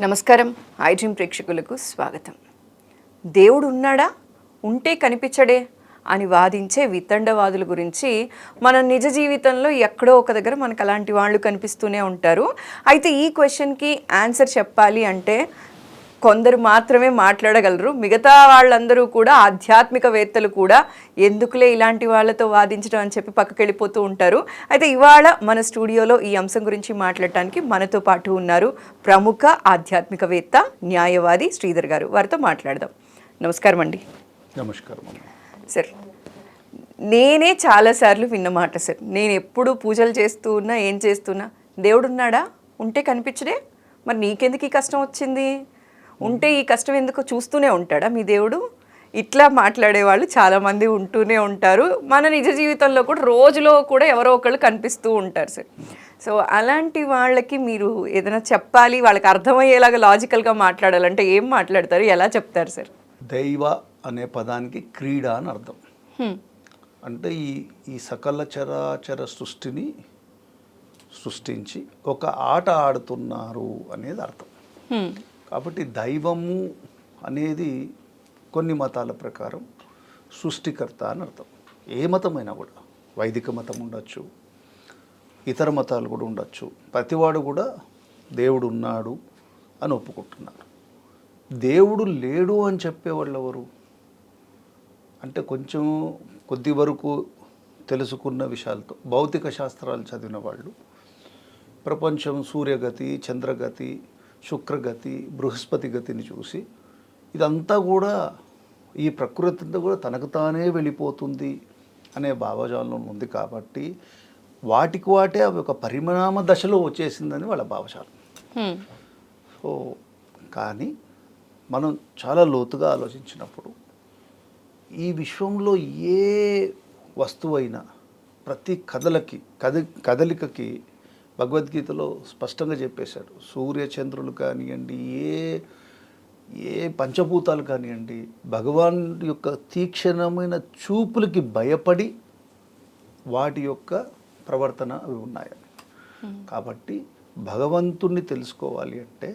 నమస్కారం. ఐడ్రీమ్ ప్రేక్షకులకు స్వాగతం. దేవుడు ఉన్నాడా ఉంటే కనిపించడే అని వాదించే వితండవాదుల గురించి మన నిజ జీవితంలో ఎక్కడో ఒక దగ్గర మనకు అలాంటి వాళ్ళు కనిపిస్తూనే ఉంటారు. అయితే ఈ క్వశ్చన్కి ఆన్సర్ చెప్పాలి అంటే కొందరు మాత్రమే మాట్లాడగలరు. మిగతా వాళ్ళందరూ కూడా ఆధ్యాత్మికవేత్తలు కూడా ఎందుకులే ఇలాంటి వాళ్ళతో వాదించడం అని చెప్పి పక్కకి వెళ్ళిపోతూ ఉంటారు. అయితే ఇవాళ మన స్టూడియోలో ఈ అంశం గురించి మాట్లాడటానికి మనతో పాటు ఉన్నారు ప్రముఖ ఆధ్యాత్మికవేత్త న్యాయవాది శ్రీధర్ గారు. వారితో మాట్లాడదాం. నమస్కారం అండి. నమస్కారం సార్ నేనే చాలాసార్లు విన్న మాట సార్. నేను ఎప్పుడు పూజలు చేస్తూ ఉన్నా ఏం చేస్తున్నా దేవుడు ఉన్నాడా ఉంటే కనిపించడే? మరి నీకెందుకు ఈ కష్టం వచ్చింది? ఉంటే ఈ కష్టం ఎందుకు చూస్తూనే ఉంటాడా మీ దేవుడు? ఇట్లా మాట్లాడే వాళ్ళు చాలామంది ఉంటూనే ఉంటారు. మన నిజ జీవితంలో కూడా రోజులో కూడా ఎవరో ఒకళ్ళు కనిపిస్తూ ఉంటారు సార్. సో అలాంటి వాళ్ళకి మీరు ఏదైనా చెప్పాలి? వాళ్ళకి అర్థమయ్యేలాగా లాజికల్గా మాట్లాడాలంటే ఏం మాట్లాడతారు? ఎలా చెప్తారు సార్? దైవ అనే పదానికి క్రీడ అని అర్థం. అంటే ఈ ఈ సకల చరాచర సృష్టిని సృష్టించి ఒక ఆట ఆడుతున్నారు అనేది అర్థం. కాబట్టి దైవము అనేది కొన్ని మతాల ప్రకారం సృష్టికర్త అని అర్థం. ఏ మతమైనా కూడా వైదిక మతం ఉండొచ్చు ఇతర మతాలు కూడా ఉండొచ్చు. ప్రతివాడు కూడా దేవుడు ఉన్నాడు అని ఒప్పుకుంటున్నారు. దేవుడు లేడు అని చెప్పేవాళ్ళు ఎవరు? అంటే కొంచెం కొద్ది వరకు తెలుసుకున్న విషయాలతో భౌతిక శాస్త్రాలు చదివిన వాళ్ళు ప్రపంచం సూర్యగతి చంద్రగతి శుక్రగతి బృహస్పతి గతిని చూసి ఇదంతా కూడా ఈ ప్రకృతి అంతా కూడా తనకు తానే వెళ్ళిపోతుంది అనే భావజాలం ఉంది కాబట్టి వాటికి వాటే అవి ఒక పరిణామ దశలో వచ్చేసిందని వాళ్ళ భావజాలం. సో కానీ మనం చాలా లోతుగా ఆలోచించినప్పుడు ఈ విశ్వంలో ఏ వస్తువైనా ప్రతి కథలకి కథ కదలికకి భగవద్గీతలో స్పష్టంగా చెప్పేశాడు సూర్య చంద్రులు కానివ్వండి ఏ ఏ పంచభూతాలు కానివ్వండి భగవాన్ యొక్క తీక్షణమైన చూపులకి భయపడి వాటి యొక్క ప్రవర్తన అవి ఉన్నాయి. కాబట్టి భగవంతుణ్ణి తెలుసుకోవాలి అంటే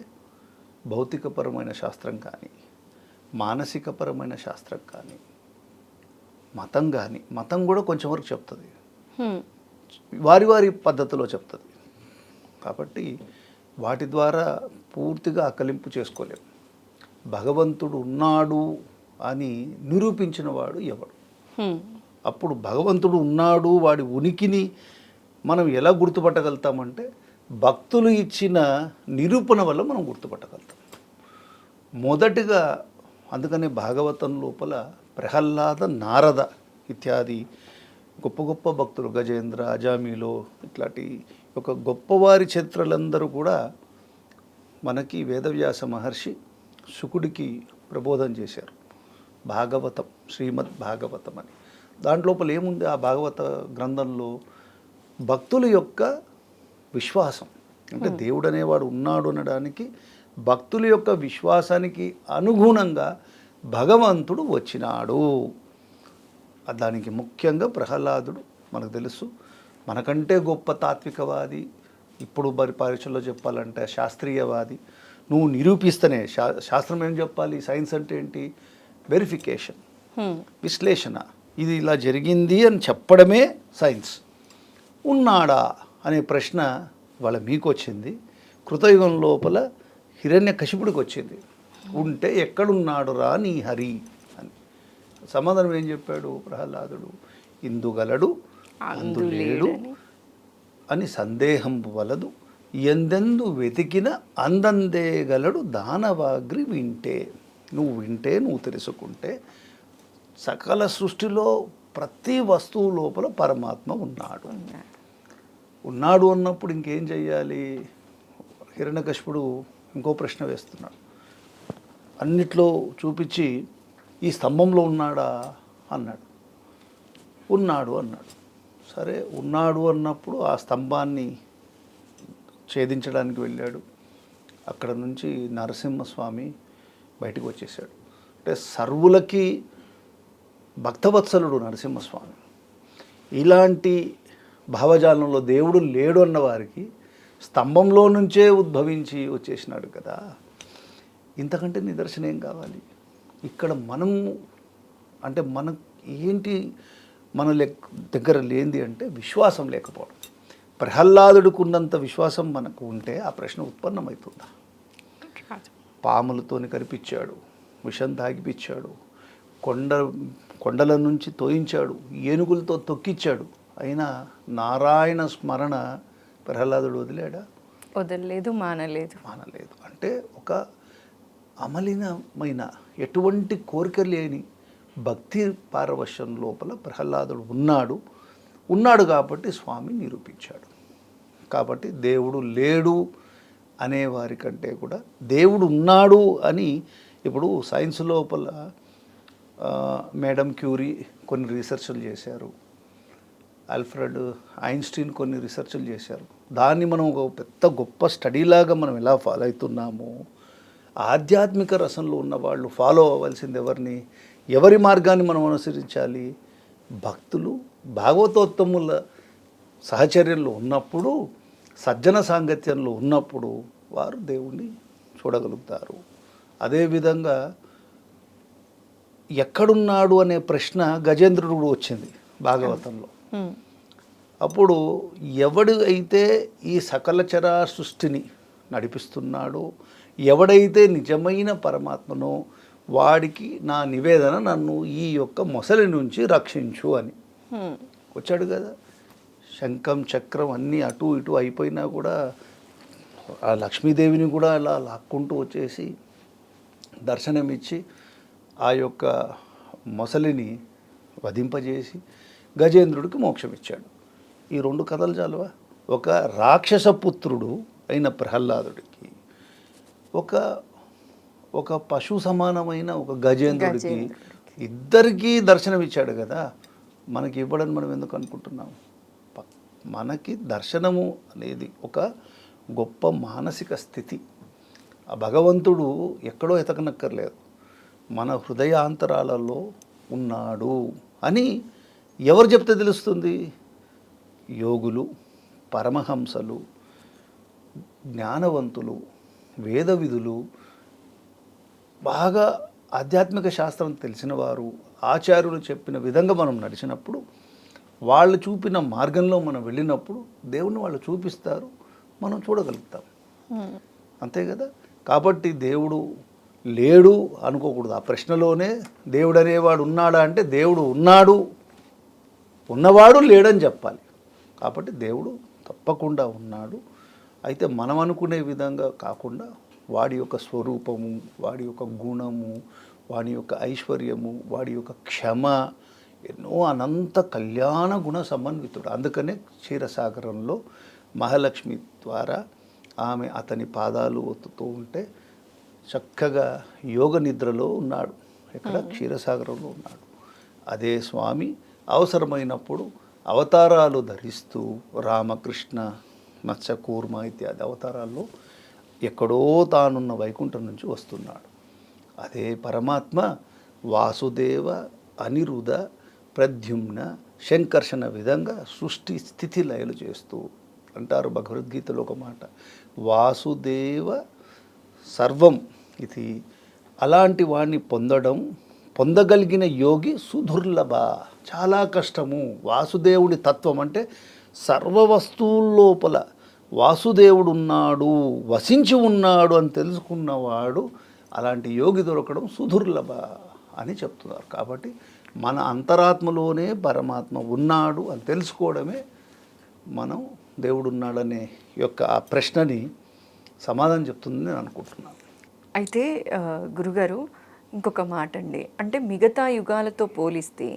భౌతికపరమైన శాస్త్రం కానీ మానసికపరమైన శాస్త్రం కానీ మతం కానీ మతం కూడా కొంచెం వరకు చెప్తుంది. వారి వారి పద్ధతిలో చెప్తుంది. కాబట్టి వాటి ద్వారా పూర్తిగా అకలింపు చేసుకోలేము. భగవంతుడు ఉన్నాడు అని నిరూపించిన వాడు ఎవడు. అప్పుడు భగవంతుడు ఉన్నాడు వాడి ఉనికిని మనం ఎలా గుర్తుపట్టగలుగుతామంటే భక్తులు ఇచ్చిన నిరూపణ వల్ల మనం గుర్తుపట్టగలుగుతాం. మొదటిగా అందుకనే భాగవతం లోపల ప్రహ్లాద నారద ఇత్యాది గొప్ప గొప్ప భక్తులు గజేంద్ర అజామీలో ఇట్లాంటి ఒక గొప్పవారి చరిత్రలందరూ కూడా మనకి వేదవ్యాస మహర్షి శుకుడికి ప్రబోధం చేశారు. భాగవతం శ్రీమద్ భాగవతం అని. దాంట్లోపల ఏముంది ఆ భాగవత గ్రంథంలో భక్తుల యొక్క విశ్వాసం. అంటే దేవుడు అనేవాడు ఉన్నాడు అనడానికి భక్తుల యొక్క విశ్వాసానికి అనుగుణంగా భగవంతుడు వచ్చినాడు. దానికి ముఖ్యంగా ప్రహ్లాదుడు మనకు తెలుసు మనకంటే గొప్ప తాత్వికవాది ఇప్పుడు మరి పరీక్షల్లో చెప్పాలంటే శాస్త్రీయవాది. నువ్వు నిరూపిస్తేనే శా శాస్త్రం ఏం చెప్పాలి? సైన్స్ అంటే ఏంటి? వెరిఫికేషన్. విశ్లేషణ. ఇది ఇలా జరిగింది అని చెప్పడమే సైన్స్. ఉన్నాడా అనే ప్రశ్న వాళ్ళ మీకు వచ్చింది కృతయుగం లోపల హిరణ్య కశిపుడికి వచ్చింది. ఉంటే ఎక్కడున్నాడు రా నీ హరి అని. సమాధానం ఏం చెప్పాడు ప్రహ్లాదుడు? ఇందుగలడు అందులేడు అని సందేహం వలదు. ఎందెందు వెతికిన అందందేగలడు దానవాగ్రి వింటే. నువ్వు వింటే నువ్వు తెలుసుకుంటే సకల సృష్టిలో ప్రతి వస్తువు లోపల పరమాత్మ ఉన్నాడు. ఉన్నాడు అన్నప్పుడు ఇంకేం చెయ్యాలి? హిరణ్యకశిపుడు ఇంకో ప్రశ్న వేస్తున్నాడు. అన్నిట్లో చూపించి ఈ స్తంభంలో ఉన్నాడా? అన్నాడు. ఉన్నాడు అన్నాడు. సరే ఉన్నాడు అన్నప్పుడు ఆ స్తంభాన్ని ఛేదించడానికి వెళ్ళాడు. అక్కడ నుంచి నరసింహస్వామి బయటకు వచ్చేసాడు అంటే సర్వులకి భక్తవత్సలుడు నరసింహస్వామి. ఇలాంటి భావజాలంలో దేవుడు లేడు అన్న వారికి స్తంభంలో నుంచే ఉద్భవించి వచ్చేసినాడు కదా. ఇంతకంటే నిదర్శనం ఏం కావాలి? ఇక్కడ మనము అంటే మన ఏంటి మన లెక్ దగ్గర లేనిది అంటే విశ్వాసం లేకపోవడం. ప్రహ్లాదుడికి ఉన్నంత విశ్వాసం మనకు ఉంటే ఆ ప్రశ్న ఉత్పన్నమవుతుందా పాములతోని కనిపించాడు విషం తాగిపించాడు కొండ కొండల నుంచి తోయించాడు ఏనుగులతో తొక్కిచ్చాడు. అయినా నారాయణ స్మరణ ప్రహ్లాదుడు వదిలాడా? వదలలేదు మానలేదు. మానలేదు. అంటే ఒక అమలినమైన ఎటువంటి కోరిక లేని భక్తి పారవశ్యం లోపల ప్రహ్లాదుడు ఉన్నాడు. ఉన్నాడు కాబట్టి స్వామి నిరూపించాడు. కాబట్టి దేవుడు లేడు అనే వారికంటే కూడా దేవుడు ఉన్నాడు అని ఇప్పుడు సైన్స్ లోపల మేడం క్యూరీ కొన్ని రీసెర్చ్లు చేశారు. ఆల్ఫ్రెడ్ ఐన్స్టీన్ కొన్ని రీసెర్చ్లు చేశారు. దాన్ని మనం ఒక పెద్ద గొప్ప స్టడీలాగా మనం ఎలా ఫాలో అవుతున్నామో ఆధ్యాత్మిక రసంలో ఉన్న వాళ్ళు ఫాలో అవ్వాల్సింది ఎవరిని? ఎవరి మార్గాన్ని మనం అనుసరించాలి? భక్తులు భాగవతోత్తముల సహచర్యంలో ఉన్నప్పుడు సజ్జన సాంగత్యంలో ఉన్నప్పుడు వారు దేవుణ్ణి చూడగలుగుతారు. అదేవిధంగా ఎక్కడున్నాడు అనే ప్రశ్న గజేంద్రుడు కూడా వచ్చింది భాగవతంలో. అప్పుడు ఎవడు అయితే ఈ సకల చరా సృష్టిని నడిపిస్తున్నాడో ఎవడైతే నిజమైన పరమాత్మనో వాడికి నా నివేదన నన్ను ఈ యొక్క మొసలి నుంచి రక్షించు అని. వచ్చాడు కదా. శంఖం చక్రం అన్నీ అటు ఇటు అయిపోయినా కూడా ఆ లక్ష్మీదేవిని కూడా అలా లాక్కుంటూ వచ్చేసి దర్శనమిచ్చి ఆ యొక్క మొసలిని వధింపజేసి గజేంద్రుడికి మోక్షం ఇచ్చాడు ఈ రెండు కథలు చాలువా? ఒక రాక్షస పుత్రుడు అయిన ప్రహ్లాదుడికి ఒక ఒక పశు సమానమైన ఒక గజేంద్రుడికి. ఇద్దరికీ దర్శనం ఇచ్చాడు కదా మనకి ఇవ్వడని మనం ఎందుకు అనుకుంటున్నాం? మనకి దర్శనము అనేది ఒక గొప్ప మానసిక స్థితి. ఆ భగవంతుడు ఎక్కడో ఎతకనక్కర్లేదు. మన హృదయాంతరాలలో ఉన్నాడు అని ఎవరు చెప్తే తెలుస్తుంది? యోగులు పరమహంసలు జ్ఞానవంతులు వేద విధులు బాగా ఆధ్యాత్మిక శాస్త్రం తెలిసిన వారు ఆచార్యులు చెప్పిన విధంగా మనం నడిచినప్పుడు వాళ్ళు చూపిన మార్గంలో మనం వెళ్ళినప్పుడు దేవుణ్ణి వాళ్ళు చూపిస్తారు మనం చూడగలుగుతాం. అంతే కదా? కాబట్టి దేవుడు లేడు అనుకోకూడదు. ఆ ప్రశ్నలోనే దేవుడు అనేవాడు ఉన్నాడా అంటే దేవుడు ఉన్నాడు. ఉన్నవాడు లేడని చెప్పాలి. కాబట్టి దేవుడు తప్పకుండా ఉన్నాడు. అయితే మనం అనుకునే విధంగా కాకుండా వాడి యొక్క స్వరూపము వాడి యొక్క గుణము వాడి యొక్క ఐశ్వర్యము వాడి యొక్క క్షమ ఎన్నో అనంత కళ్యాణ గుణ సమన్వితుడు. అందుకనే క్షీరసాగరంలో మహాలక్ష్మి ద్వారా ఆమె అతని పాదాలు ఒత్తుతూ ఉంటే చక్కగా యోగ నిద్రలో ఉన్నాడు. ఇక్కడ క్షీరసాగరంలో ఉన్నాడు. అదే స్వామి అవసరమైనప్పుడు అవతారాలు ధరిస్తూ రామకృష్ణ మత్స్యకూర్మ ఇత్యాది అవతారాల్లో ఎక్కడో తానున్న వైకుంఠం నుంచి వస్తున్నాడు. అదే పరమాత్మ వాసుదేవ అనిరుధ ప్రద్యుమ్న శంకర్షణ విధంగా సృష్టి స్థితి లయలు చేస్తూ అంటారు భగవద్గీతలో ఒక మాట. వాసుదేవ సర్వం ఇది. అలాంటి వాణ్ణి పొందడం పొందగలిగిన యోగి సుదుర్లభ. చాలా కష్టము. వాసుదేవుడి తత్వం అంటే సర్వ వస్తువుల లోపల వాసుదేవుడు ఉన్నాడు వసించి ఉన్నాడు అని తెలుసుకున్నవాడు అలాంటి యోగి దొరకడం సుదుర్లభ అని చెప్తున్నారు. కాబట్టి మన అంతరాత్మలోనే పరమాత్మ ఉన్నాడు అని తెలుసుకోవడమే మనం దేవుడు ఉన్నాడనే యొక్క ఆ ప్రశ్నని సమాధానం చెప్తుందని నేను అనుకుంటున్నాను. అయితే గురుగారు ఇంకొక మాట అండి అంటే మిగతా యుగాలతో పోలిస్తే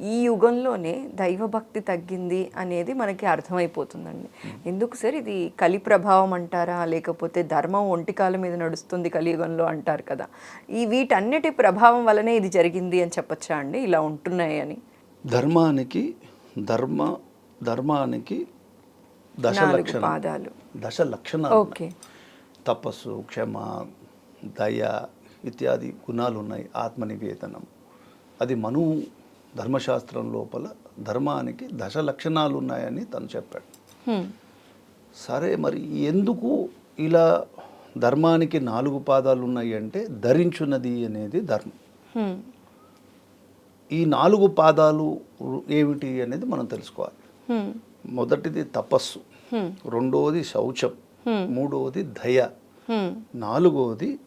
ఈ యుగంలోనే దైవభక్తి తగ్గింది అనేది మనకి అర్థమైపోతుందండి. ఎందుకు సార్? ఇది కలి ప్రభావం అంటారా? లేకపోతే ధర్మం ఒంటికాల మీద నడుస్తుంది కలియుగంలో అంటారు కదా. ఈ వీటన్నిటి ప్రభావం వల్లనే ఇది జరిగింది అని చెప్పొచ్చా అండి? ఇలా ఉంటున్నాయి అని ధర్మానికి ధర్మ ధర్మానికి దశ పాదాలు. దశ లక్షణాలు. ఓకే. తపస్సు క్షమ దయ ఇత్యాది గుణాలు ఉన్నాయి ఆత్మ నివేదనం అది మను ధర్మశాస్త్రం లోపల ధర్మానికి దశ లక్షణాలు ఉన్నాయని తను చెప్పాడు. సరే మరి ఎందుకు ఇలా ధర్మానికి నాలుగు పాదాలు ఉన్నాయి అంటే ధరించున్నది అనేది ధర్మం. ఈ నాలుగు పాదాలు ఏమిటి అనేది మనం తెలుసుకోవాలి. మొదటిది తపస్సు. రెండవది శౌచం. మూడవది దయ. నాలుగవది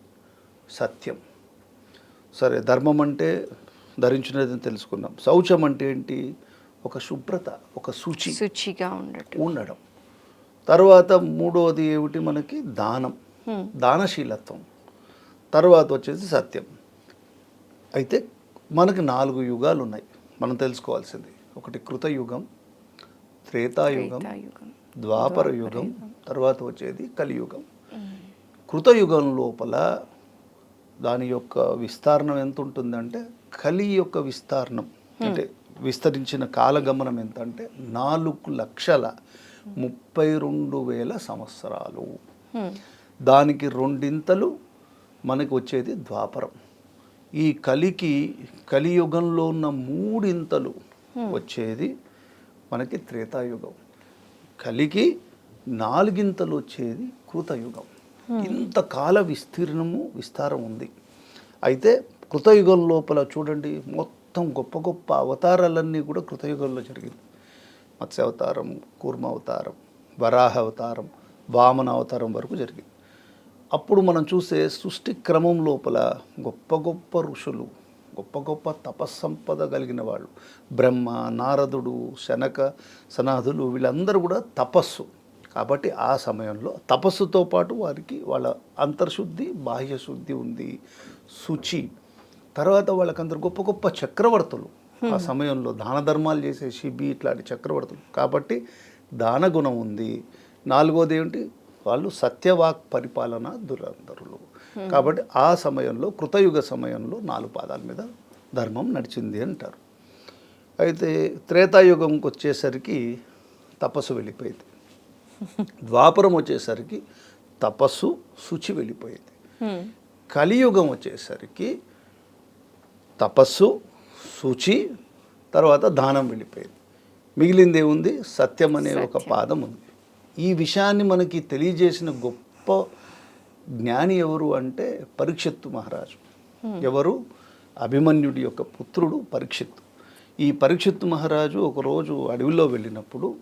సత్యం సరే ధర్మం అంటే ధరించినది అని తెలుసుకున్నాం. శౌచం అంటే ఏంటి? ఒక శుభ్రత ఒక శుచి. శుచిగా ఉండటం. ఉండడం. తర్వాత మూడవది ఏమిటి మనకి? దానం. దానశీలత్వం. తర్వాత వచ్చేసి సత్యం. అయితే మనకి నాలుగు యుగాలు ఉన్నాయి మనం తెలుసుకోవాల్సింది. ఒకటి కృతయుగం త్రేతాయుగం. ద్వాపర యుగం తర్వాత వచ్చేది కలియుగం. కృతయుగం లోపల దాని యొక్క విస్తారణం ఎంత ఉంటుందంటే కలి యొక్క విస్తారణం అంటే విస్తరించిన కాలగమనం ఎంత అంటే నాలుగు లక్షల ముప్పై రెండు వేల సంవత్సరాలు. దానికి రెండింతలు మనకి వచ్చేది ద్వాపరం. ఈ కలికి కలియుగంలో ఉన్న మూడింతలు వచ్చేది మనకి త్రేతాయుగం. కలికి నాలుగింతలు వచ్చేది కృతయుగం. ఇంత కాల విస్తీర్ణము విస్తారం ఉంది. అయితే కృతయుగం లోపల చూడండి మొత్తం గొప్ప గొప్ప అవతారాలన్నీ కూడా కృతయుగంలో జరిగింది. మత్స్య అవతారం కూర్మ అవతారం వరాహ అవతారం వామన అవతారం వరకు జరిగింది. అప్పుడు మనం చూసే సృష్టి క్రమం లోపల గొప్ప గొప్ప ఋషులు గొప్ప గొప్ప తపస్సంపద కలిగిన వాళ్ళు బ్రహ్మ నారదుడు శనక సనాథులు వీళ్ళందరూ కూడా తపస్సు. కాబట్టి ఆ సమయంలో తపస్సుతో పాటు వారికి వాళ్ళ అంతర్శుద్ధి బాహ్యశుద్ధి ఉంది. శుచి తర్వాత వాళ్ళకందరు గొప్ప గొప్ప చక్రవర్తులు. ఆ సమయంలో దాన ధర్మాలు చేసే శిబి ఇట్లాంటి చక్రవర్తులు. కాబట్టి దాన గుణం ఉంది. నాలుగోది ఏంటి? వాళ్ళు సత్యవాక్ పరిపాలన దురంధరులు. కాబట్టి ఆ సమయంలో కృతయుగ సమయంలో నాలుగు పాదాల మీద ధర్మం నడిచింది అంటారు. అయితే త్రేతాయుగంకి వచ్చేసరికి తపస్సు వెళ్ళిపోయింది. ద్వాపరం వచ్చేసరికి తపస్సు శుచి వెళ్ళిపోయింది. కలియుగం వచ్చేసరికి తపస్సు శుచి తర్వాత దానం వెళ్ళిపోయింది మిగిలింది ఏముంది? సత్యం అనే ఒక పాదం ఉంది. ఈ విషయాన్ని మనకి తెలియజేసిన గొప్ప జ్ఞాని ఎవరు అంటే పరీక్షిత్తు మహారాజు. ఎవరు? అభిమన్యుడి యొక్క పుత్రుడు పరీక్షిత్తు. ఈ పరీక్షిత్తు మహారాజు ఒకరోజు అడవిలో వెళ్ళినప్పుడు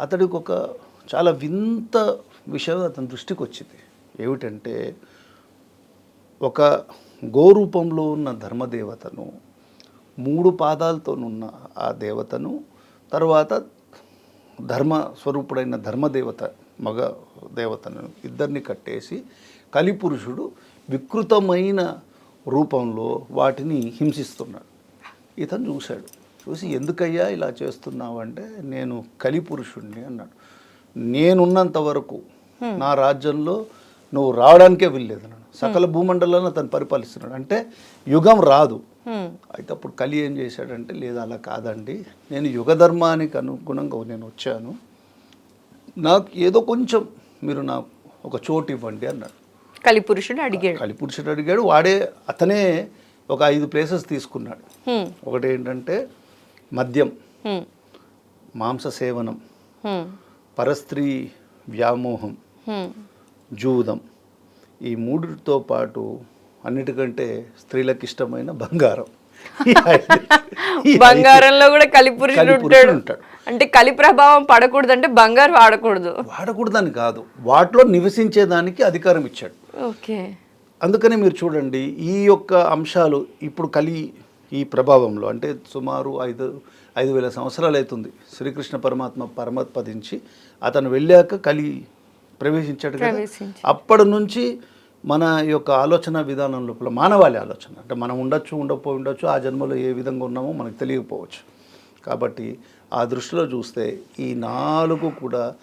అతడికి ఒక చాలా వింత విషయం అతని దృష్టికి వచ్చింది ఏమిటంటే ఒక గోరూపంలో ఉన్న ధర్మదేవతను మూడు పాదాలతోనున్న ఆ దేవతను తర్వాత ధర్మ స్వరూపుడైన ధర్మదేవత మగ దేవతను ఇద్దరిని కట్టేసి కలిపురుషుడు వికృతమైన రూపంలో వాటిని హింసిస్తున్నాడు. ఇతను చూశాడు. చూసి ఎందుకయ్యా ఇలా చేస్తున్నావు అంటే నేను కలిపురుషుణ్ణి అన్నాడు. నేనున్నంత వరకు నా రాజ్యంలో నువ్వు రావడానికే వెళ్ళలేదు అన్నాడు. సకల భూమండలాన్ని అతను పరిపాలిస్తున్నాడు అంటే యుగం రాదు. అయితే అప్పుడు కలి ఏం చేశాడంటే లేదు అలా కాదండి నేను యుగ ధర్మానికి అనుగుణంగా నేను వచ్చాను నాకు ఏదో కొంచెం మీరు నాకు ఒక చోటు ఇవ్వండి అన్నాడు కలిపురుషుడు అడిగాడు కలిపురుషుడు అడిగాడు వాడే అతనే ఒక ఐదు ప్లేసెస్ తీసుకున్నాడు. ఒకటి ఏంటంటే మద్యం. మాంస సేవనం. పరస్త్రీ వ్యామోహం. జూదం ఈ మూడితో పాటు అన్నిటికంటే స్త్రీలకు ఇష్టమైన బంగారం. బంగారంలో కూడా కలిపురుషుడు ఉంటాడు. అంటే కలి ప్రభావం పడకూడదు అంటే బంగారు వాడకూడదు. వాడకూడదని కాదు. వాటిలో నివసించేదానికి అధికారం ఇచ్చాడు. ఓకే. అందుకనే మీరు చూడండి ఈ యొక్క అంశాలు ఇప్పుడు కలి ఈ ప్రభావంలో అంటే సుమారు ఐదు ఐదు వేల సంవత్సరాలు అవుతుంది. శ్రీకృష్ణ పరమాత్మ పరమపదించి అతను వెళ్ళాక కలి ప్రవేశించాడు కదా. అప్పటి నుంచి మన యొక్క ఆలోచన విధానం లోపల మానవాళి ఆలోచన. అంటే మనం ఉండొచ్చు ఉండకపోయి ఉండొచ్చు ఆ జన్మలో ఏ విధంగా ఉన్నామో మనకు తెలియకపోవచ్చు. కాబట్టి ఆ దృష్టిలో చూస్తే ఈ నాలుగు కూడా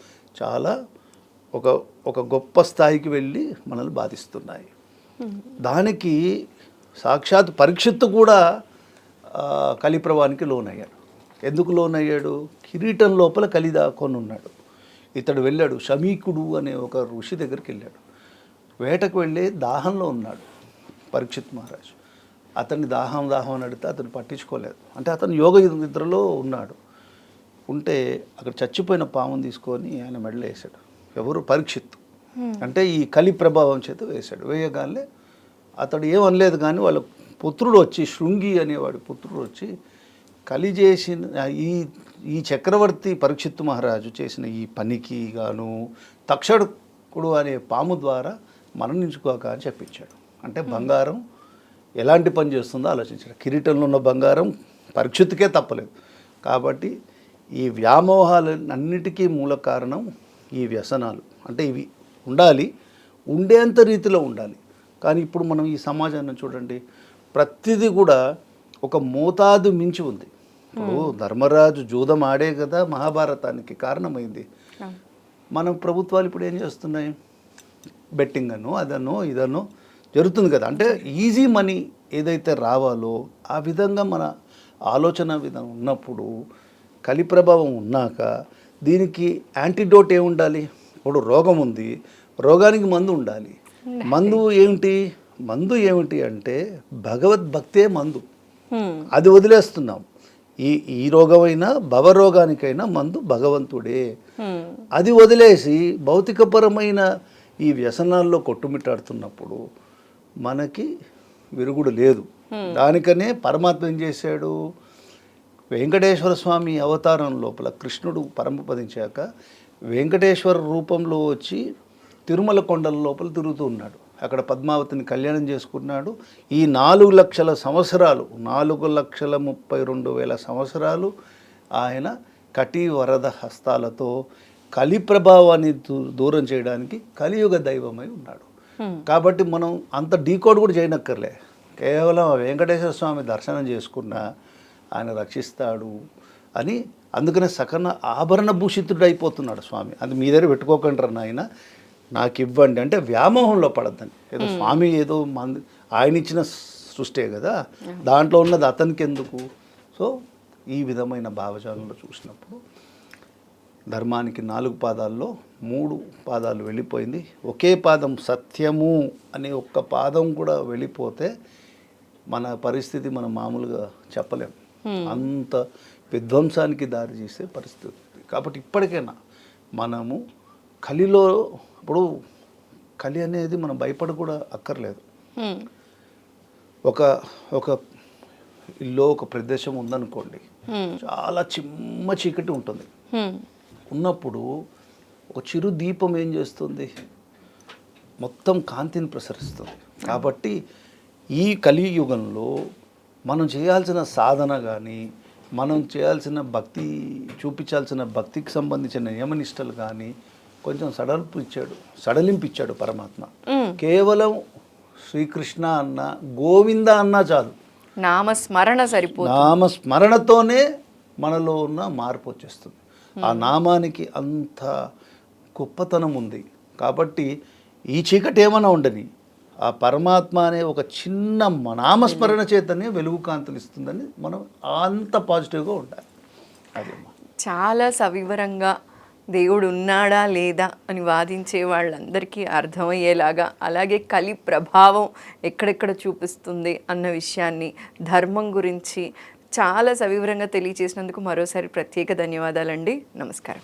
చాలా ఒక ఒక గొప్ప స్థాయికి వెళ్ళి మనల్ని బాధిస్తున్నాయి. దానికి సాక్షాత్ పరీక్షిత్తు కూడా కలిప్రవానికి లోనయ్యాడు. ఎందుకు లోనయ్యాడు? కిరీటం లోపల కలి దాక్కొని ఉన్నాడు ఇతడు వెళ్ళాడు షమీకుడు అనే ఒక ఋషి దగ్గరికి వెళ్ళాడు. వేటకు వెళ్ళి దాహంలో ఉన్నాడు పరీక్షిత్ మహారాజు. అతన్ని దాహం దాహం అని అడిగితే అతను పట్టించుకోలేదు. అంటే అతను యోగ నిద్రలో ఉన్నాడు. ఉంటే అక్కడ చచ్చిపోయిన పాముని తీసుకొని ఆయన మెడలో వేసాడు ఎవరు? పరీక్షిత్. అంటే ఈ కలి ప్రభావం చేత వేశాడు. వేయగానే అతడు ఏమనలేదు కానీ వాళ్ళ పుత్రుడు వచ్చి శృంగి అనేవాడి పుత్రుడు వచ్చి కలి చేసిన ఈ ఈ చక్రవర్తి పరీక్షిత్తు మహారాజు చేసిన ఈ పనికి గాను తక్షకుడు అనే పాము ద్వారా మరణించుకోక అని చెప్పించాడు. అంటే బంగారం ఎలాంటి పని చేస్తుందో ఆలోచించాడు. కిరీటంలో ఉన్న బంగారం పరీక్షిత్తుకే తప్పలేదు. కాబట్టి ఈ వ్యామోహాలన్నిటికీ మూల కారణం ఈ వ్యసనాలు. అంటే ఇవి ఉండాలి ఉండేంత రీతిలో ఉండాలి. కానీ ఇప్పుడు మనం ఈ సమాజాన్ని చూడండి. ప్రతిదీ కూడా ఒక మోతాదు మించి ఉంది. ఇప్పుడు ధర్మరాజు జూదం ఆడే కదా మహాభారతానికి కారణమైంది. మన ప్రభుత్వాలు ఇప్పుడు ఏం చేస్తున్నాయి? బెట్టింగ్ అను అదనో ఇదనో జరుగుతుంది కదా. అంటే ఈజీ మనీ ఏదైతే రావాలో ఆ విధంగా మన ఆలోచన విధానం ఉన్నప్పుడు కలి ప్రభావం ఉన్నాక దీనికి యాంటీడోట్ ఏముండాలి ఇప్పుడు రోగం ఉంది రోగానికి మందు ఉండాలి. మందు ఏమిటి? మందు ఏమిటి అంటే భగవద్భక్తే మందు. అది వదిలేస్తున్నాం. ఈ ఈ రోగమైనా భవరోగానికైనా మందు భగవంతుడే. అది వదిలేసి భౌతికపరమైన ఈ వ్యసనాల్లో కొట్టుమిట్టాడుతున్నప్పుడు మనకి విరుగుడు లేదు. దానికనే పరమాత్మ ఏం చేశాడు? వెంకటేశ్వర స్వామి అవతారం లోపల కృష్ణుడు పరమపదించాక వెంకటేశ్వర రూపంలో వచ్చి తిరుమల కొండల లోపల తిరుగుతూ ఉన్నాడు. అక్కడ పద్మావతిని కళ్యాణం చేసుకున్నాడు. ఈ నాలుగు లక్షల సంవత్సరాలు నాలుగు లక్షల ముప్పై రెండు వేల సంవత్సరాలు ఆయన కటి వరద హస్తాలతో కలి ప్రభావాన్ని దూ- దూరం చేయడానికి కలియుగ దైవమై ఉన్నాడు. కాబట్టి మనం అంత డీకోడ్ కూడా చేయనక్కర్లే. కేవలం వెంకటేశ్వర స్వామి దర్శనం చేసుకున్నా ఆయన రక్షిస్తాడు అని అందుకనే సకన ఆభరణ భూషితుడు అయిపోతున్నాడు స్వామి. అది మీ దగ్గర పెట్టుకోకండి రా నాయన. నాకు ఇవ్వండి అంటే వ్యామోహంలో పడద్దని ఏదో స్వామి ఏదో మంది ఆయన ఇచ్చిన సృష్టే కదా దాంట్లో ఉన్నది అతనికి ఎందుకు? సో ఈ విధమైన భావజాలంలో చూసినప్పుడు ధర్మానికి నాలుగు పాదాల్లో మూడు పాదాలు వెళ్ళిపోయింది. ఒకే పాదం సత్యము అనే ఒక్క పాదం కూడా వెళ్ళిపోతే మన పరిస్థితి మనం మామూలుగా చెప్పలేం. అంత విధ్వంసానికి దారి చేసే పరిస్థితి. కాబట్టి ఇప్పటికైనా మనము కలిలో ఇప్పుడు కలి అనేది మనం భయపడ కూడా అక్కర్లేదు. ఒక ఒక ఇల్లు ఒక ప్రదేశం ఉందనుకోండి. చాలా చిమ్మ చీకటి ఉంటుంది. ఉన్నప్పుడు ఒక చిరు దీపం ఏం చేస్తుంది మొత్తం కాంతిని ప్రసరిస్తుంది కాబట్టి ఈ కలియుగంలో మనం చేయాల్సిన సాధన కానీ మనం చేయాల్సిన భక్తి చూపించాల్సిన భక్తికి సంబంధించిన నియమనిష్టలు కానీ కొంచెం సడలింపు ఇచ్చాడు సడలింపు ఇచ్చాడు పరమాత్మ. కేవలం శ్రీకృష్ణ అన్న గోవింద అన్నా చాలు. నామస్మరణ సరిపోతుంది. నామ స్మరణతోనే మనలో ఉన్న మార్పు వచ్చేస్తుంది. ఆ నామానికి అంత గొప్పతనం ఉంది. కాబట్టి ఈ చీకటి ఏమైనా ఉండని ఆ పరమాత్మ అనే ఒక చిన్న నామస్మరణ చేతనే వెలుగు కాంతులు ఇస్తుందని మనం అంత పాజిటివ్గా ఉండాలి. అదేమ్మా చాలా సవివరంగా దేవుడు ఉన్నాడా లేదా అని వాదించే వాళ్ళందరికీ అర్థమయ్యేలాగా అలాగే కలి ప్రభావం ఎక్కడెక్కడ చూపిస్తుంది అన్న విషయాన్ని ధర్మం గురించి చాలా సవివరంగా తెలియజేసినందుకు మరోసారి ప్రత్యేక ధన్యవాదాలండి. నమస్కారం.